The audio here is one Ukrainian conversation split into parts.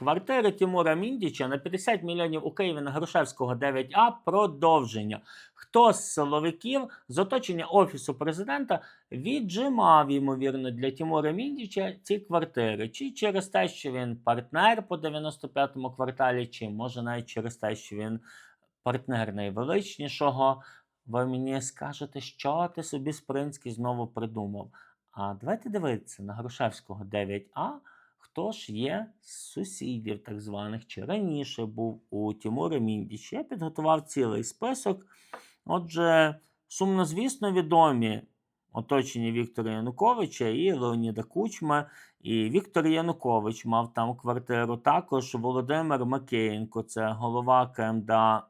Квартири Тимура Міндіча на 50 мільйонів у Києві на Грушевського 9А продовження. Хто з силовиків з оточення Офісу президента віджимав, ймовірно, для Тимура Міндіча ці квартири? Чи через те, що він партнер по 95-му кварталі, чи може навіть через те, що він партнер найвеличнішого? Ви мені скажете, що ти собі Спринський знову придумав? А давайте дивитися на Грушевського 9А. Хто ж є з сусідів так званих, чи раніше був у Тимура Міндіча? Я підготував цілий список. Отже, сумнозвісно відомі оточення Віктора Януковича і Леоніда Кучма. І Віктор Янукович мав там квартиру. Також Володимир Макеєнко, це голова КМДА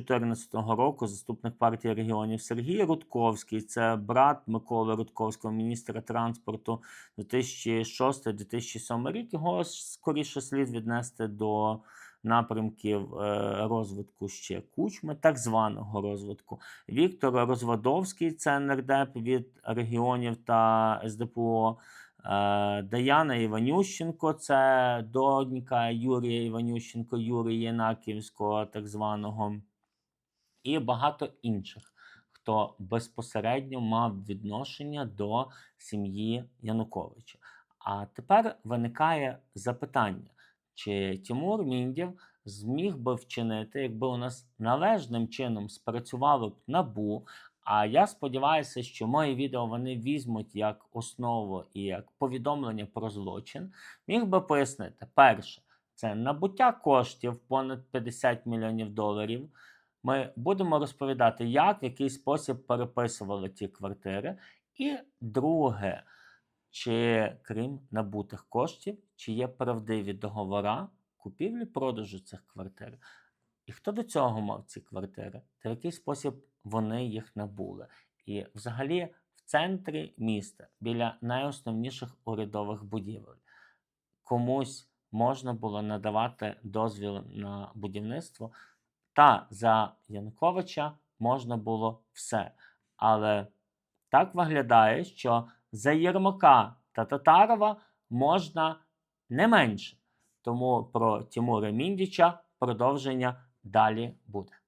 2014 року, заступник партії регіонів Сергій Рудковський, це брат Миколи Рудковського, міністра транспорту 2006-2007 рік. Його скоріше слід віднести до напрямків е, розвитку ще кучми, так званого розвитку. Віктор Розвадовський, це нардеп від регіонів та СДПО. Е, Даяна Іванющенко, це донька Юрія Іванющенко, Юрія Єнаківського, так званого, і багато інших, хто безпосередньо мав відношення до сім'ї Януковича. А тепер виникає запитання, чи Тимур Міндєв зміг би вчинити, якби у нас належним чином спрацювало б набу. А я сподіваюся, що мої відео вони візьмуть як основу і як повідомлення про злочин. Міг би пояснити, перше, це набуття коштів понад 50 мільйонів доларів. Ми будемо розповідати, як в який спосіб переписували ті квартири. І друге, чи крім набутих коштів, чи є правдиві договора купівлі-продажу цих квартир. І хто до цього мав ці квартири, та в який спосіб вони їх набули. І взагалі в центрі міста, біля найосновніших урядових будівель, комусь можна було надавати дозвіл на будівництво, та за Януковича можна було все. Але так виглядає, що за Єрмака та Татарова можна не менше. Тому про Тимура Міндіча продовження далі буде.